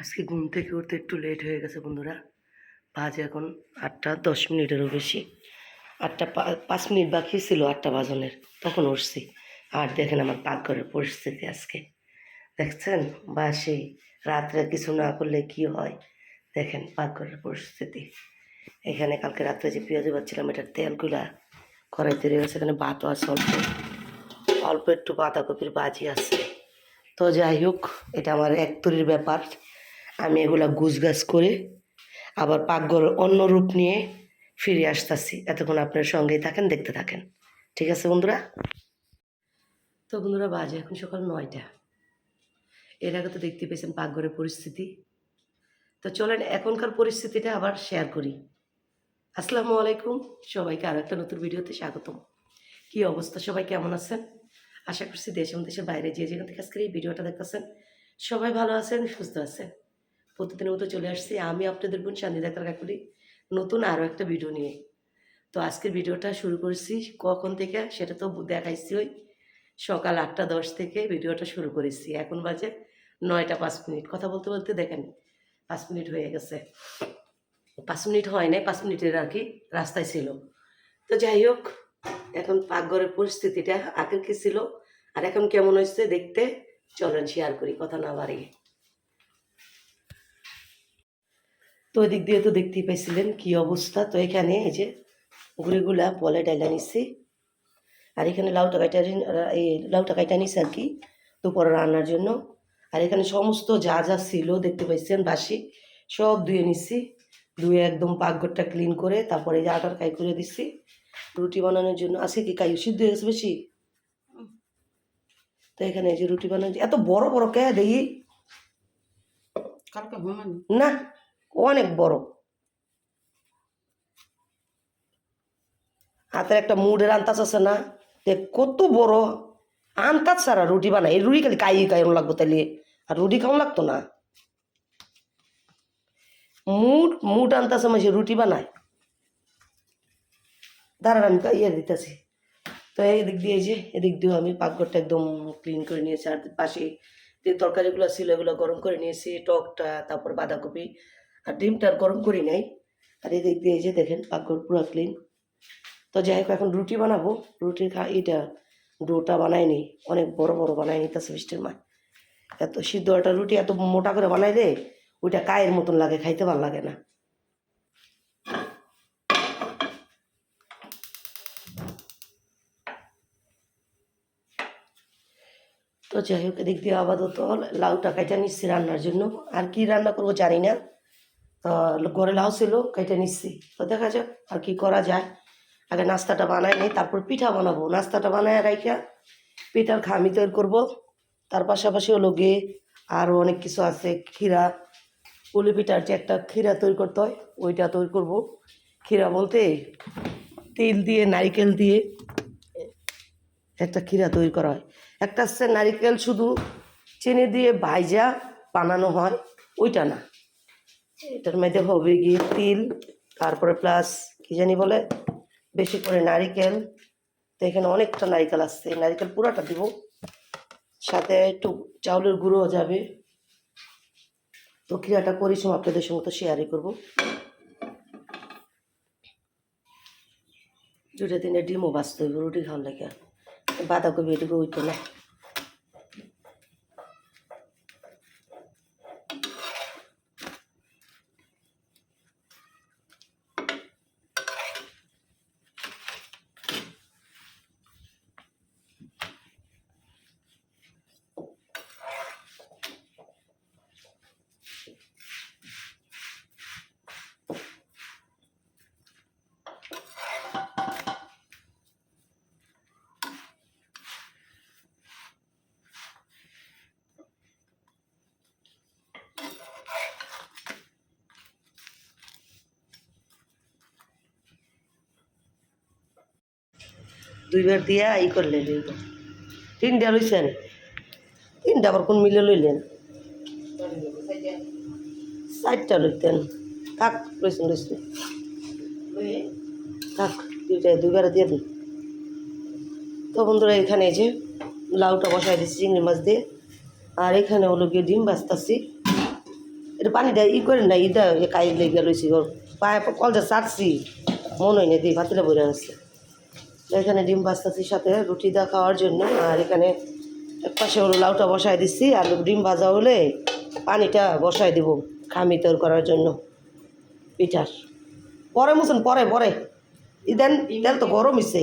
আজকে ঘুম থেকে উঠতে একটু লেট হয়ে গেছে বন্ধুরা। বাজে এখন আটটা দশ মিনিটেরও বেশি। আটটা পাঁচ মিনিট বাকি ছিল আটটা বাজনের, তখন উঠছি। আর দেখেন আমার পাকঘরের পরিস্থিতি আজকে। দেখছেন? বা সেই রাত্রে কিছু না করলে কি হয়? দেখেন পাকঘরের পরিস্থিতি। এখানে কালকে রাত্রে যে পেঁয়াজ পাচ্ছিলাম এটার তেলগুলা তৈরি হয়েছে এখানে ভাতও আছে অল্প। অল্প একটু বাঁধাকপির বাজি আছে। তো যাই হোক, এটা আমার এক তরির ব্যাপার। আমি এগুলা গুছগাছ করে আবার পাকঘর অন্য রূপ নিয়ে ফিরে আসতেছি। এতক্ষণ আপনার সঙ্গেই থাকেন, দেখতে থাকেন। ঠিক আছে বন্ধুরা? তো বন্ধুরা, বাজে এখন সকাল নয়টা। এর আগে তো দেখতে পেয়েছেন পাকঘরের পরিস্থিতি। তো চলেন, এখনকার পরিস্থিতিটা আবার শেয়ার করি। আসসালামু আলাইকুম। সবাইকে আরও একটা নতুন ভিডিওতে স্বাগতম। কী অবস্থা? সবাই কেমন আছেন? আশা করছি দেশ এবং দেশের বাইরে যে যেখান থেকে আজকের এই ভিডিওটা দেখতেছেন, সবাই ভালো আছেন, সুস্থ আছেন। প্রতিদিনের মতো চলে আসছি। আমি আপনাদের বোন শান্তি ডাক্তার কাকুরি নতুন আরও একটা ভিডিও নিয়ে। তো আজকের ভিডিওটা শুরু করেছি কখন থেকে সেটা তো দেখাইছি ওই সকাল আটটা দশ থেকে ভিডিওটা শুরু করেছি। এখন বাজে নয়টা পাঁচ মিনিট। কথা বলতে বলতে দেখেন, পাঁচ মিনিট হয়ে গেছে। পাঁচ মিনিট হয় নাই, পাঁচ মিনিটের আর কি রাস্তায় ছিল। তো যাই হোক, এখন পাকঘরের পরিস্থিতিটা আগের কি ছিল, আর এখন কেমন হয়েছে দেখতে চলেন শেয়ার করি, কথা না বাড়িয়ে। তো ওই দিক দিয়ে তো দেখতেই পাইছিলেন কি অবস্থা। তো এখানে এই যে গুড়িগুলা বলে ডাইলা নিচ্ছি আর এখানে লাউ টাকাইটা এই লাউ টাকাইটা নিচ্ছে আর কি দুপুরে রান্নার জন্য। আর এখানে সমস্ত যা যা ছিল দেখতে পাইছেন বাসি সব ধুয়ে নিচ্ছি ধুয়ে একদম পাকঘরটা ক্লিন করে তারপরে এই যে আটার কাই করে দিচ্ছি রুটি বানানোর জন্য আজকে কি কাই সিদ্ধ হয়ে গেছে বেশি? তো এখানে এই যে রুটি বানানো এত বড় বড় কে দেখি? না অনেক বড়। হাতের একটা মুডের আন্তাজ আছে না? দেখ, কত বড় আন্তাজ সারা রুটি বানাই এই রুটি খালি কাই কায়ন লাগবো তাহলে আর রুটি খাওয়ান লাগতো না? মুড মুড আনতাছে মাসে রুটি বানায়। দাঁড়ান, আমি ইয়ে দিতেছি। তো এদিক দিয়ে যে এদিক দিয়েও আমি পাকঘরটা একদম ক্লিন করে নিয়েছি। আর পাশে যে তরকারিগুলো ছিল, এগুলো গরম করে নিয়েছি। টকটা, তারপর বাঁধাকপি। আর ডিমটা আর গরম করি নাই। আর এদিক দিয়ে এই যে দেখেন, পাকঘর পুরো ক্লিন তো যাই হোক, এখন রুটি বানাবো। রুটির খা এটা ডোটা বানাইনি অনেক বড় বড় বানাই নিতেছে বৃষ্টির মা। এত সিদ্ধ একটা রুটি এত মোটা করে বানাইলে ওইটা কায়ের মতন লাগে, খাইতে ভালো লাগে না। তো যাই হোক, এদিক দিয়ে আপাতত লাউটা কাইটা নিচ্ছি রান্নার জন্য। আর কি রান্না করব জানি না। তো ঘরে লাউ ছিল, কেটে নিচ্ছি। তো দেখা যাক আর কি করা যায়। আগে নাস্তাটা বানাই নিই, তারপর পিঠা বানাবো। নাস্তাটা বানায় রাইখা, পিঠার খামি তৈরি করব। তার পাশাপাশি হলো গিয়ে আরও অনেক কিছু আছে। ক্ষীরা, পুলি পিঠার যে একটা ক্ষীরা তৈরি করতে হয়, ওইটা তৈরি করব। ক্ষীরা বলতে তেল দিয়ে, নারিকেল দিয়ে একটা ক্ষীরা তৈরি করা হয়। একটা হচ্ছে নারিকেল শুধু চিনি দিয়ে ভাইজা বানানো হয়, ওইটা না। এটার মধ্যে হবে গিয়ে তিল, তারপরে প্লাস কি জানি বলে, বেশি করে নারিকেল। তো এখানে অনেকটা নারিকেল আসছে নারিকেল পুরাটা দিব। সাথে একটু চাউলের গুঁড়ো যাবে। তো ক্রিয়াটা করি সময় আপনাদের সঙ্গে তো শেয়ারই করব। দুটা তিনটে ডিমও বাঁচতে হইব রুটি খাওয়ার লাগে। বাঁধাকপি এটুকু হইতো না। দুইবার দিয়া ই করলেন তিনটা লইছেন তিনটা আবার কোন মিলে লইলেন? চারটা লইতেন। থাক, লইছেন লইছেন। থাক দুইটা দুইবারে দিয়ে দিন। তো বন্ধুরা, এখানে যে লাউটা বসাই দিচ্ছি চিংড়ি মাছ দিয়ে। আর এখানে হলো গিয়ে ডিম বাজতাছি এটা পানিটা ই করেন না, ইটা কাই লেগে রয়েছি পায়ে কলটা চাটছি মনে হয় না দিই ভাতিটা বইরে আসছে এখানে ডিম ভাজতাছি সাথে রুটি দা খাওয়ার জন্য, আর এখানে এক পাশে হলো লাউটা বসায় দিচ্ছি, আর ডিম ভাজা হলে পানিটা বসায় দিব খামি তৈরি করার জন্য, পিঠার। পরে মুসুন পরে পরে। ইদেন তেল তো গরম হইছে।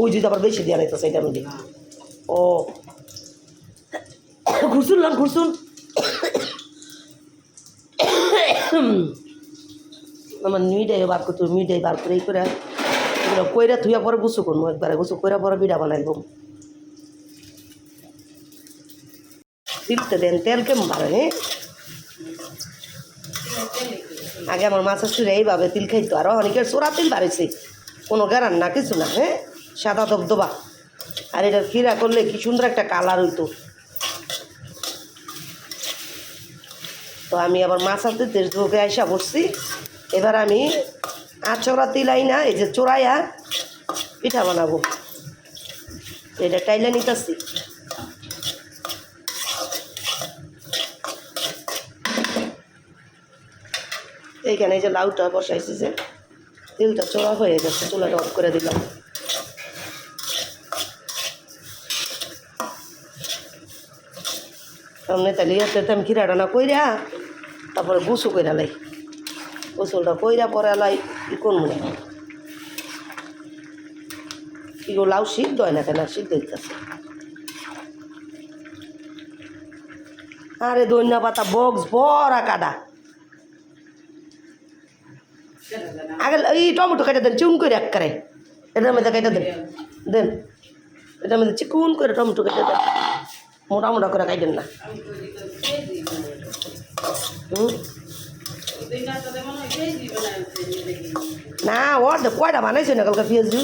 ওই যদি আবার বেশি দেওয়া নাইতো সেইটার মধ্যে। ও। ঘুরছুন লান ঘুরছুন। আমার মিডাই বার করতো মিডাই বার করে এই করে। কইরা থুয়া পরে গুছু করব একবারে, গুছু কইরা পরে বিড়া বানাইব। তিলতে দেন, তেল কেমন বাড়ে হ্যাঁ আগে আমার মাছ আসলে এইভাবে তিল খাইতো। আরও অনেকের চোরা তিল বাড়িছে। কোনো গ্যারান না, কিছু না হ্যাঁ? সাদা দবদবা আর এটা খিরা করলে কি সুন্দর একটা কালার হইতো। তো আমি আবার মাছ আনতে দেড় ধোকে আইসা বসছি। এবার আমি আচড়া তিলাই না, এই যে চোরাইয়া পিঠা বানাবো। এটা টাইলে নিতেছি। এইখানে এই যে লাউটা বসাইছি যে, তেলটা চড়া হয়ে গেছে, চুলাটা অফ করে দিলাম। সামনে তাহলে ইয়েতে আমি খিরাটা না কইরা তারপরে গুছু কইরা লাই। গোসলটা কইরা পরে লাই ই করব। না কি গো লাউ সিদ্ধ হয় না কেন? সিদ্ধ হইতেছে আরে ধন্যা পাতা, বক্স বড়া কাটা আগে এই টমেটো কেটে দেন, চুন করে একবারে এটার মধ্যে কেটে দেন দেন। এটার মধ্যে চিকুন করে টমেটো কেটে দেন। মোটা মোটা করে কাটেন না। হুম? না, ওর কয়টা বানাইছে না কালকে পেঁয়াজ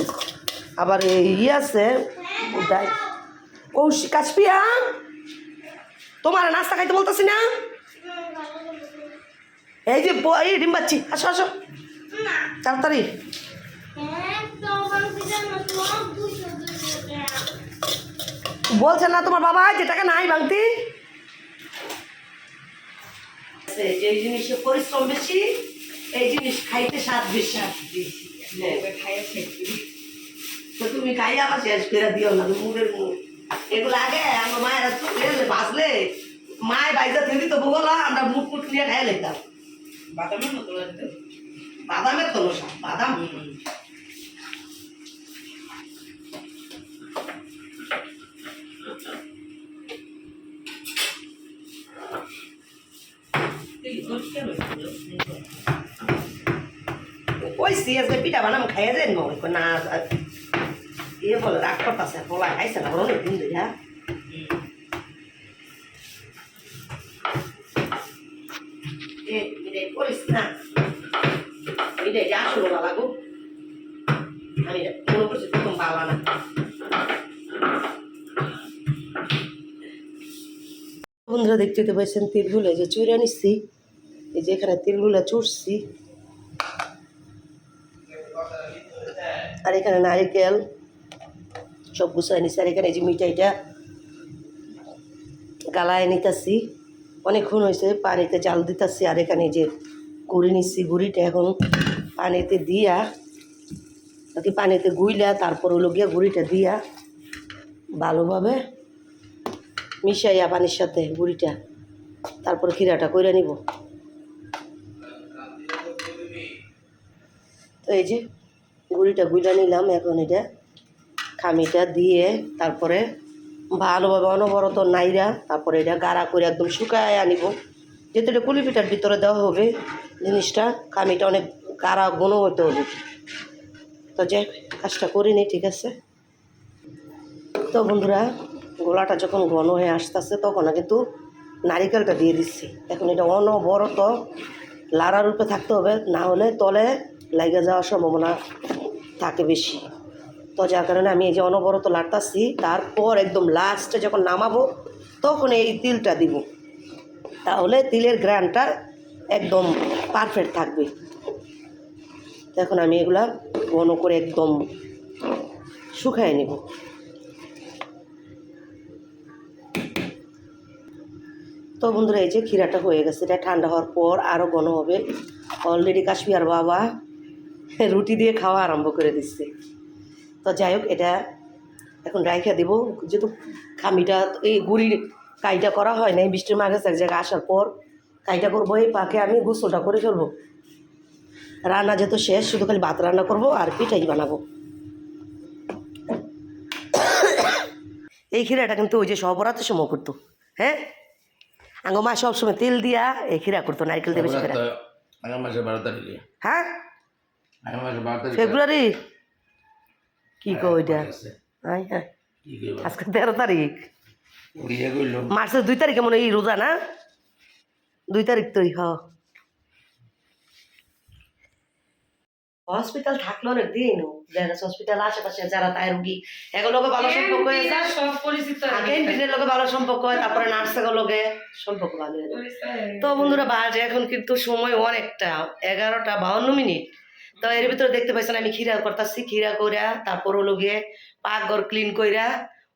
আবার ইয়ে আছে ওটাই কৌশি কাশপিয়া তোমার নাস্তা খাইতে বলতেছি না? এই যে এই ডিম বাচ্চি, আসো আসো। তাড়াতাড়ি। বলছে না তোমার বাবা, যে টাকা নাই ভাঙতি যে জিনিসে পরিশ্রম বেশি এই জিনিস খাইতে স্বাদ বেশি তো তুমি খাইয়া আবার শেষ করে দিও না মুখের মুখ এগুলো আগে আমার মায়েরা চুলে বাঁচলে মায়ের বাইজা থেকে তো বগলা আমরা মুখ মুখ নিয়ে খাই লেতাম বাদামের মতো বাদামের তো বাদাম। ওই সিএসে পিঠা বানাম খাইয়া যায় নয় না ইয়ে বলে রাগ করতেছে পোলা খাইছে না অনেক দিন ধরে হ্যাঁ করিস না। মিটাই যা শুনো না লাগু আমি মনে করছি প্রথম বাবা না। বন্ধুরা দেখতে তো পাইছেন তিলগুলো যে চুরে নিচ্ছি এই যে এখানে তিলগুলো চুরছি। আর এখানে নারিকেল সব গুছাই নিচ্ছি আর এখানে যে মিঠাইটা গালায় নিতেছি। অনেকক্ষণ হয়েছে, পানিতে জাল দিতেছি। আর এখানে যে গুড়ি নিচ্ছি গুড়িটা এখন পানিতে দিয়া নাকি পানিতে গুইলা, তারপর হলো গিয়া গুড়িটা দিয়া ভালোভাবে মিশাইয়া পানির সাথে গুড়িটা, তারপর ক্ষীরাটা কইরা নিব। তো এই যে গুড়িটা গুইলা নিলাম এখন এটা খামিটা দিয়ে তারপরে ভালোভাবে অনবরত নাইরা তারপরে এটা গাড়া করে একদম শুকায় আনিব যেহেতু এটা কুলি পিঠার ভিতরে দেওয়া হবে, জিনিসটা খামিটা অনেক গাড়া ঘন হতে হবে। তো যাই কাজটা করিনি ঠিক আছে? তো বন্ধুরা, গোলাটা যখন ঘন হয়ে আসতেছে, তখন কিন্তু নারিকেলটা দিয়ে দিচ্ছি। এখন এটা অনবরত লাড়া রূপে থাকতে হবে, না হলে তলে লাগে যাওয়ার সম্ভাবনা থাকে বেশি। তো যার কারণে আমি এই যে অনবরত লাড়তাছি, তারপর একদম লাস্টে যখন নামাবো, তখন এই তিলটা দিব। তাহলে তিলের গ্রানটা একদম পারফেক্ট থাকবে। এখন আমি এগুলা ঘন করে একদম শুকায় নেব। তো বন্ধুরা, এই যে ক্ষীরাটা হয়ে গেছে, এটা ঠান্ডা হওয়ার পর আরও ঘন হবে। অলরেডি কাশ্মীর বাবা রুটি দিয়ে খাওয়া আরম্ভ করে দিচ্ছে। তো যাই হোক এটা এখন রাইখা দেবো। যেহেতু খামিটা এই গুড়ির কাইটা করা হয় না এই বৃষ্টির মাঘে এক জায়গায় আসার পর কাইটা করব এই পাকে আমি গোসলটা করে ফেলব। রান্না যেহেতু শেষ শুধু খালি ভাত রান্না করব আর পিঠাই বানাবো। এই ক্ষীরাটা কিন্তু ওই যে সবরাতের সময় করতো হ্যাঁ? আঙ্গ মা সবসময় তেল দিয়া এই ক্ষীরা করতো নারকেল দিয়ে বেশি হ্যাঁ আগামী মাসের বারো তারিখে ফেব্রুয়ারি? কি ওইটা। হ্যাঁ হ্যাঁ। কি কইবা? আজকে তেরো তারিখ। মার্চের দুই তারিখে মনে হয় এই রোজা না? দুই তারিখ তো হ। হসপিটাল থাকল অনেক দিন যারা হসপিটাল আশেপাশে যারা তাই রুগী এগুলোকে ভালো সম্পর্ক হয়ে যায়। ক্যান্টিনের লোকে ভালো সম্পর্ক হয় তারপরে নার্সের লোকে সম্পর্ক ভালো হয়ে। যায় তো বন্ধুরা বাজে। এখন কিন্তু সময় অনেকটা এগারোটা বাউন্ন মিনিট। তো এর ভিতরে দেখতে পাইছেন আমি খিরা করতেছি খিরা কইরা তারপর হলো গিয়ে পাকঘর ক্লিন কইরা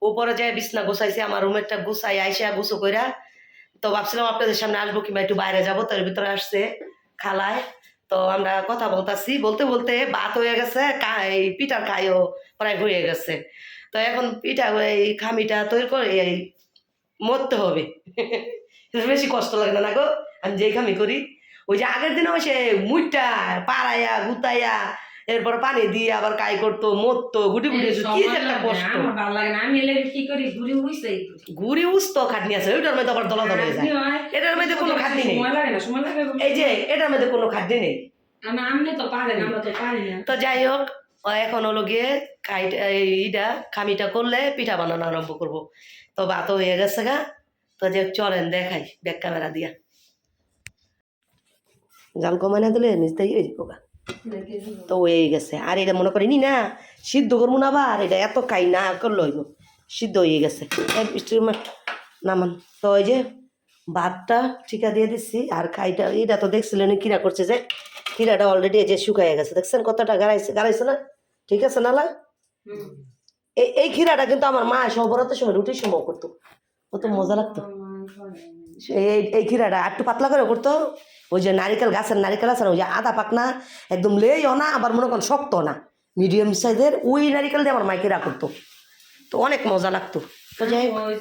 উপরে যায় বিছনা গোছাইছি, আমার রুমেরটা গুছাই আইসা গুছো কইরা। তো ভাবছিলাম আপনাদের সামনে আসব কিংবা একটু বাইরে যাব, তো এর ভিতরে আসছে খালায়। তো আমরা কথা বলতাছি, বলতে বলতে ভাত হয়ে গেছে এই পিঠার খাইও প্রায় হয়ে গেছে। তো এখন পিঠা এই খামিটা তৈরি করে এই মরতে হবে। বেশি কষ্ট লাগে না গো? আমি যেই খামি করি ওই যে আগের দিনে ওই সে মুইটা পাড়াইয়া গুতাইয়া এরপর পানি দিয়ে আবার কাই করতো মরতো গুটি গুটি কি একটা কষ্ট। ঘুরি উস্তো খাটনি আছে ওইটার মধ্যে আবার দলা দলা যায়। এটার মধ্যে কোনো খাটনি নেই। এই যে এটার মধ্যে কোনো খাটনি নেই। তো যাই হোক এখন হলো গিয়ে খাইটা এইটা খামিটা করলে পিঠা বানানো আরম্ভ করব। তো ভাত হয়ে গেছে গা। তো যে চলেন দেখাই ব্যাক ক্যামেরা দিয়া। জাল কমাই না দিলে নিচটাই হয়ে যাব তো হয়ে গেছে। আর এটা মনে করিনি না সিদ্ধ করব না আবার এটা এত খাই না করলে হইব। সিদ্ধ হয়ে গেছে। নামান। তো ওই যে ভাতটা ঠিকা দিয়ে দিচ্ছি আর খাইটা এটা তো দেখছিলেন কিরা করছে যে কিরাটা অলরেডি এই যে শুকাইয়া গেছে। দেখছেন কতটা গাড়াইছে গাড়াইছে না? ঠিক আছে নালা? এই এই ক্ষীরাটা কিন্তু আমার মা সবরাতের সময় রুটির সময় করতো। কত মজা লাগতো। এই এই ক্ষীরাটা একটু পাতলা করে করতো। ওই যে নারিকেল গাছের নারিকেল আছে না, ওই যে আদা পাকনা একদম লেইও না, আবার মনে করেন শক্ত না। মিডিয়াম সাইজের ওই নারিকেল দিয়ে আমার মাইকে করতো। তো অনেক মজা লাগতো। তো যাই ওই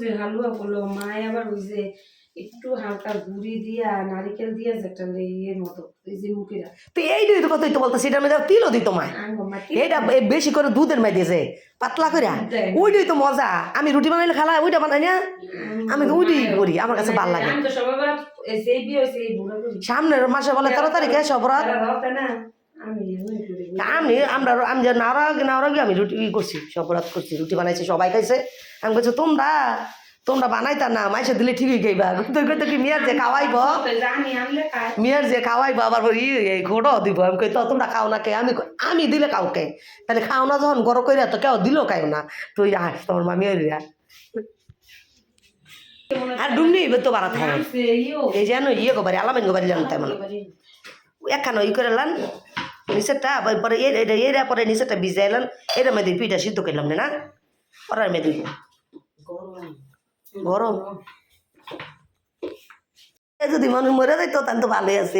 যে হালুয়া মায় আবার ওই যে একটু হালকা গুড়ি দিয়া নারিকেল দিয়া যেটা ইয়ের মতো এই যে মুখিরা তো এইটাই তো কথাই তো বলতো সেটার মধ্যে তিলও দিত মা এটা বেশি করে দুধের মাই দিয়েছে পাতলা করে ওইটাই তো মজা। আমি রুটি বানাইলে খালা ওইটা বানাই না। আমি ওইটাই করি আমার কাছে ভালো লাগে। সামনের মাসে বলে তেরো তারিখে সবরাত আমি আমরা আমি যে নারাগ নারাগি আমি রুটি করছি সবরাত করছি রুটি বানাইছি সবাই খাইছে। আমি বলছি তোমরা তোমরা বানাই বানাইতা না, মাইসে দিলে ঠিকই খাইবা। কিন্তু কইতো কি মিয়ার যে খাওয়াইব? মিয়ার যে খাওয়াইব, আবার ই এই ঘোড়ো দিব। আমি কই, তো তোমরা খাও না কে? আমি আমি দিলে কাউ কে? তাহলে খাও না যখন গরম কইরা তো কেউ দিল খাও না। তুই আস তোমার মামি হইয়া আর ডুমনি তো বাড়াতে হবে। এই যেন ইয়ে গোবারি আলামিন গোবারি জানো তেমন একখানো ই করে লান, নিচেরটা পরে এর পরে নিচেরটা ভিজাইলাম এরা মধ্যে পিঠা সিদ্ধ করলাম না মধ্যে গরম এ যদি মানুষ মরে যাইতো তাহলে তো ভালোই আছে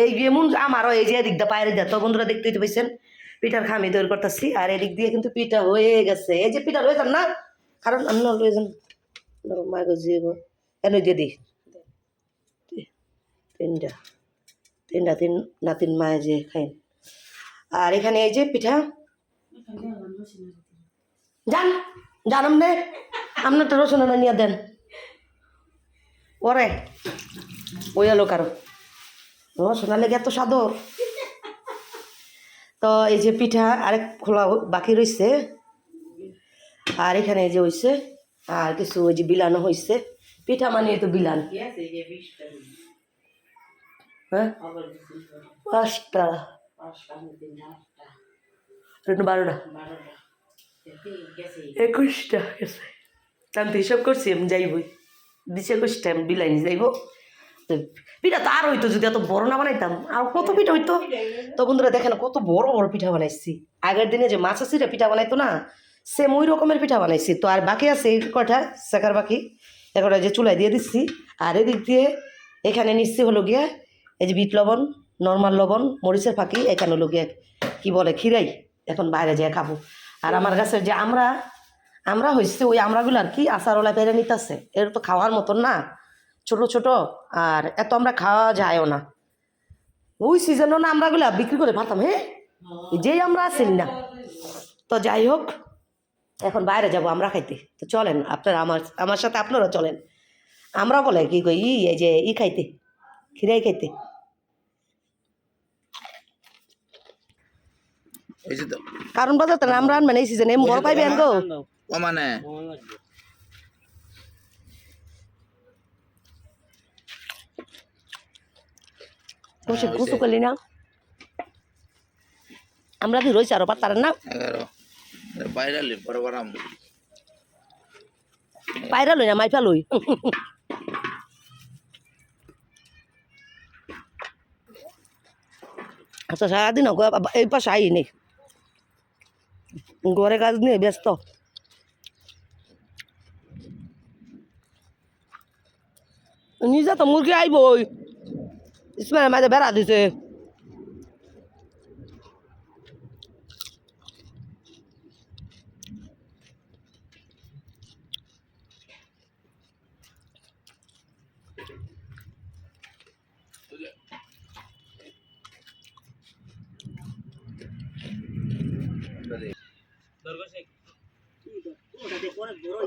এই গিয়ে মন আমারও এই যে এদিক দিয়ে পায়ের দিয়ে তো বন্ধুরা দেখতেই তো পাইছেন? পিঠার খামি তৈরি করতেছি আর এদিক দিয়ে কিন্তু পিঠা হয়ে গেছে। এই যে পিঠা রয়ে যান না। কারণ আমি না রয়ে যান জিব এনে দিয়ে দিই তিনটা তিনটা তিন না তিন মায়ে যে খাই আর এখানে এই যে পিঠা। যান। জানাম নে। আপনার তো রসুন আনা নিয়ে দেন। ওরে ওই এলো কারও। রসুন লেগে এত সাদর। তো এই যে পিঠা আরেক খোলা বাকি রয়েছে আর এখানে এই যে হয়েছে আর কিছু ওই যে বিলানো হয়েছে পিঠা মানে তো বিলান। হ্যাঁ? পাঁচটা। বারোটা। একুশটা গেছে। আমি তো হিসাব করছি, আমি যাইবই। দিছে একুশটা, আমি বিলাইনি, যাইব। পিঠা তো আর হইতো, যদি এত বড় না বানাইতাম। আর কত পিঠা হইতো? তো বন্ধুরা দেখেন, কত বড় বড় পিঠা বানাইছি। আগের দিনে যে মাছ আসিরা পিঠা বানাইতো না সেম ওই রকমের পিঠা বানাইছি। তো আর বাকি আছে, এই কটা শেখার বাকি। একটা যে চুলায় দিয়ে দিচ্ছি। আর এদিক দিয়ে এখানে নিচ্ছি হলো গিয়া, এই যে বিট লবণ নর্মাল লবণ, মরিচের ফাঁকি। এখানে হলো গিয়ে, কী বলে, খিরাই। এখন বাইরে যেয়ে খাব। আর আমার কাছে যে আমরা আমরা হয়েছে ওই আমরাগুলো আর কি আচারওয়ালা পেরে নিতেছে। এর তো খাওয়ার মতন না। ছোট ছোট। আর এত আমরা খাওয়া যায়ও না। ওই সিজনও না আমরাগুলা বিক্রি করে পারতাম হ্যাঁ? যেই আমরা আসেন না। তো যাই হোক এখন বাইরে যাব আমরা খাইতে। তো চলেন আপনারা আমার আমার সাথে আপনারা চলেন। আমরা বলে কি কই ই এই যে ই খাইতে খিরাই খাইতে। এই যে তো। কারণ বাজাতে না আমরা আনবেন এই সিজনে বড় পাইবেন গো ও মানে? বসে কুচু করলি না। আমরা কি রয়েছে আরও পারতার না বাইরে আলি বড় বড় আম। লই না মাইফা লই। আচ্ছা সারাদিন এই পাশে আই নেই ঘরে কাজ নিয়ে ব্যস্ত নিজে তো মুরগি আইব ইসমাইল মাঝে বেড়া